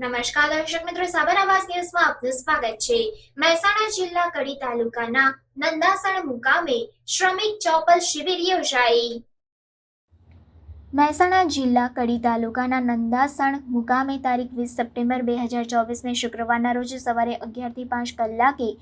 નમસ્કાર દર્શક મિત્રો, સાબર ન્યૂઝમાં આપનું સ્વાગત છે. મહેસાણા જિલ્લા કડી તાલુકાના નંદાસણ મુકામે શ્રમિક ચોપલ શિબિર યોજાઈ. મહેસાણા જિલ્લા કડી તાલુકાના નંદાસણ મુકામે તારીખ વીસ સપ્ટેમ્બર બે હજાર ચોવીસને શુક્રવારના રોજ સવારે અગિયારથી પાંચ કલાકે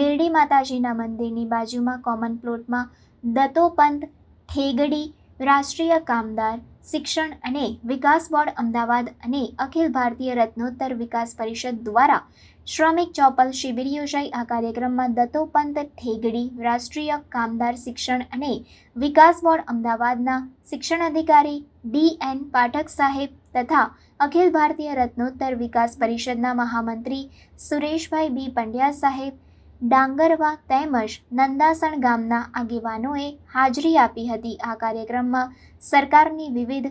મેરડી માતાજીના મંદિરની બાજુમાં કોમન પ્લોટમાં દત્તોપંત ઠેગડી રાષ્ટ્રીય કામદાર શિક્ષણ અને વિકાસ બોર્ડ અમદાવાદ અને અખિલ ભારતીય રત્નોત્તર વિકાસ પરિષદ દ્વારા શ્રમિક ચોપલ શિબિર યોજાઈ. આ કાર્યક્રમમાં દત્તોપંત ઠેગડી, રાષ્ટ્રીય કામદાર શિક્ષણ અને વિકાસ બોર્ડ અમદાવાદના શિક્ષણ અધિકારી ડી એન પાઠક સાહેબ તથા અખિલ ભારતીય રત્નોત્તર વિકાસ પરિષદના મહામંત્રી સુરેશભાઈ બી પંડ્યા સાહેબ ડાંગરવા તેમજ નંદાસણ ગામના આગેવાનોએ હાજરી આપી હતી. આ કાર્યક્રમમાં સરકારની વિવિધ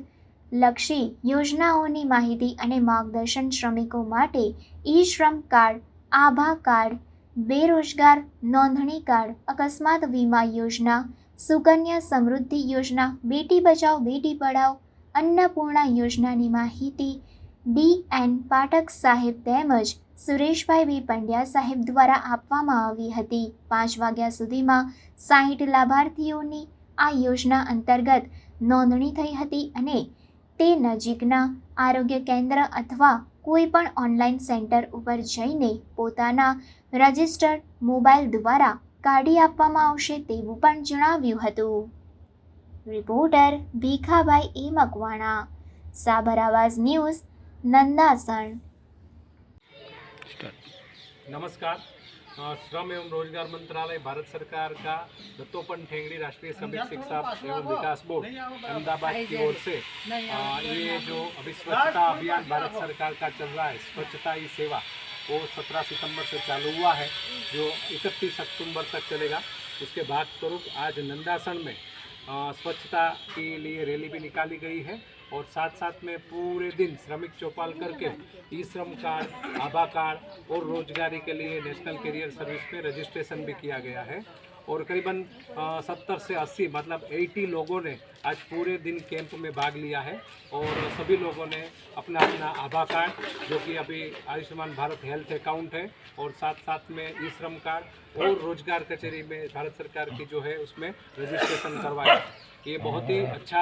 લક્ષી યોજનાઓની માહિતી અને માર્ગદર્શન શ્રમિકો માટે ઈ શ્રમ કાર્ડ, આભા કાર્ડ, બેરોજગાર નોંધણી કાર્ડ, અકસ્માત વીમા યોજના, સુકન્યા સમૃદ્ધિ યોજના, બેટી બચાવ, બેટી પઢાઓ, અન્નપૂર્ણા યોજનાની માહિતી ડી એન પાઠક સાહેબ તેમજ સુરેશભાઈ બી પંડ્યા સાહેબ દ્વારા આપવામાં આવી હતી. પાંચ વાગ્યા સુધીમાં સાહીઠ લાભાર્થીઓની આ યોજના અંતર્ગત નોંધણી થઈ હતી અને તે નજીકના આરોગ્ય કેન્દ્ર અથવા કોઈ પણ ઓનલાઈન સેન્ટર ઉપર જઈને પોતાના રજિસ્ટર્ડ મોબાઈલ દ્વારા કાઢી આપવામાં આવશે તેવું પણ જણાવ્યું હતું. Reporter Bhikhabhai A Makwana, Sabar Awaz news, Nandasan. नमस्कार। श्रम एवं रोज़गार मंत्रालय भारत सरकार का दत्तोपन ठेंगड़ी राष्ट्रीय श्रमिक शिक्षा एवं विकास बोर्ड अहमदाबाद की ओर से ये जो अभी स्वच्छता अभियान भारत सरकार का चल रहा है स्वच्छता ही सेवा वो 17 सितंबर से चालू हुआ है जो 31 अक्टूबर तक चलेगा। उसके भाग स्वरूप आज नंदासन में स्वच्छता के लिए रैली भी निकाली गई है और साथ साथ में पूरे दिन श्रमिक चौपाल करके ई श्रम कार्ड, आभा कार्ड और रोजगारी के लिए नेशनल करियर सर्विस में रजिस्ट्रेशन भी किया गया है। और करीबन सत्तर से अस्सी मतलब एटी लोगों ने आज पूरे दिन कैंप में भाग लिया है और सभी लोगों ने अपना अपना आभा कार्ड, जो कि अभी आयुष्मान भारत हेल्थ अकाउंट है और साथ साथ में ई श्रम कार्ड और रोज़गार कचहरी में भारत सरकार की जो है उसमें रजिस्ट्रेशन करवाया ये बहुत ही अच्छा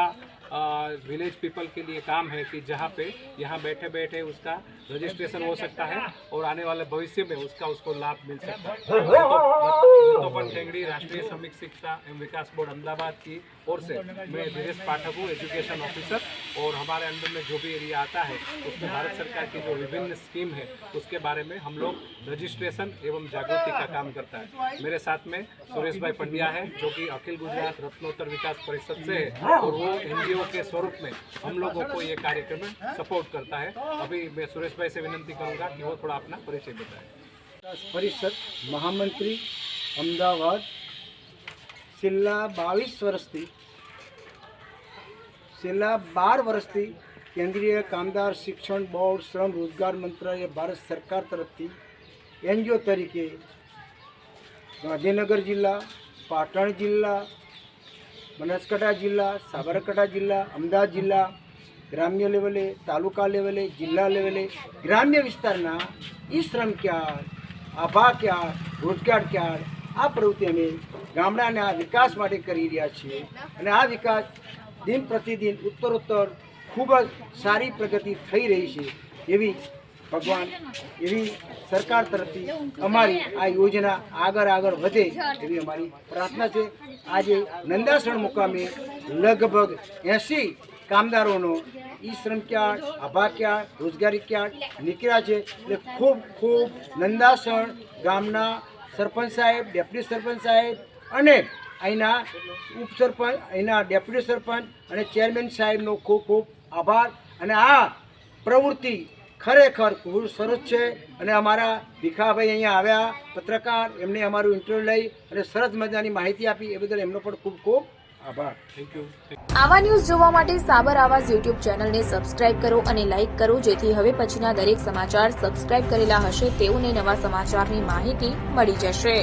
विलेज पीपल के लिए काम है कि जहाँ पे यहाँ बैठे बैठे उसका रजिस्ट्रेशन हो सकता है और आने वाले भविष्य में उसका उसको लाभ मिल सकता है। टेंगड़ी राष्ट्रीय श्रमिक शिक्षा एवं विकास बोर्ड अहमदाबाद की ओर से मैं धीरेश पाठक हूँ एजुकेशन ऑफिसर और हमारे अंडर में जो भी एरिया आता है उसमें भारत सरकार की जो विभिन्न स्कीम है उसके बारे में हम लोग रजिस्ट्रेशन एवं जागृति का काम करता है मेरे साथ में सुरेश भाई पंड्या है जो कि अखिल गुजरात रत्नोत्तर विकास परिषद से है और वो एनजीओ के स्वरूप में हम लोगों को ये कार्यक्रम में सपोर्ट करता है अभी मैं सुरेश भाई से विनंती करूंगा कि वो थोड़ा अपना परिचय बताएं વિકાસ પરિષદ મહામંત્રી અમદાવાદ છેલ્લા બાવીસ વર્ષથી છેલ્લા બાર વર્ષથી કેન્દ્રીય કામદાર શિક્ષણ બોર્ડ, શ્રમ, રોજગાર મંત્રાલય, ભારત સરકાર તરફથી એનજીઓ તરીકે ગાંધીનગર જિલ્લા, પાટણ જિલ્લા, બનાસકાંઠા જિલ્લા, સાબરકાંઠા જિલ્લા, અમદાવાદ જિલ્લા, ગ્રામ્ય લેવલે, તાલુકા લેવલે, જિલ્લા લેવલે, ગ્રામ્ય વિસ્તારના ઈ શ્રમ ક્યાર, આભા ક્યાર, રોજગાર ક્યાર, આ પ્રવૃત્તિ અમે ગામડાના વિકાસ માટે કરી રહ્યા છીએ. અને આ વિકાસ દિન પ્રતિદિન ઉત્તરોત્તર ખૂબ જ સારી પ્રગતિ થઈ રહી છે એવી ભગવાન, એવી સરકાર તરફથી અમારી આ યોજના આગળ આગળ વધે એવી અમારી પ્રાર્થના છે. આજે નંદાસણ મુકામે લગભગ એંસી કામદારોનો ઈ શ્રમ ક્યાં આભા ક્યાર્ડ રોજગારી ક્યાં નીકળ્યા છે એટલે ખૂબ ખૂબ નંદાસણ ગામના સરપંચ સાહેબ, ડેપ્યુટી સરપંચ સાહેબ અને અહીંના ઉપસરપંચ અહીંના ડેપ્યુટી સરપંચ અને ચેરમેન સાહેબનો ખૂબ ખૂબ આભાર. અને આ પ્રવૃત્તિ ખરેખર ખૂબ સરસ છે અને અમારા ભીખાભાઈ અહીંયા આવ્યા પત્રકાર એમને અમારું ઇન્ટરવ્યુ લઈ અને સરસ મજાની માહિતી આપી એ બદલ એમનો પણ ખૂબ ખૂબ આભાર. થેન્ક યુ આવા ન્યૂઝ જોવા માટે સાબર આવાજ યુટ્યુબ ચેનલને સબસ્ક્રાઇબ કરો અને લાઇક કરો જેથી હવે પછીના દરેક સમાચાર સબસ્ક્રાઇબ કરેલા હશે તેઓને નવા સમાચારની માહિતી મળી જશે.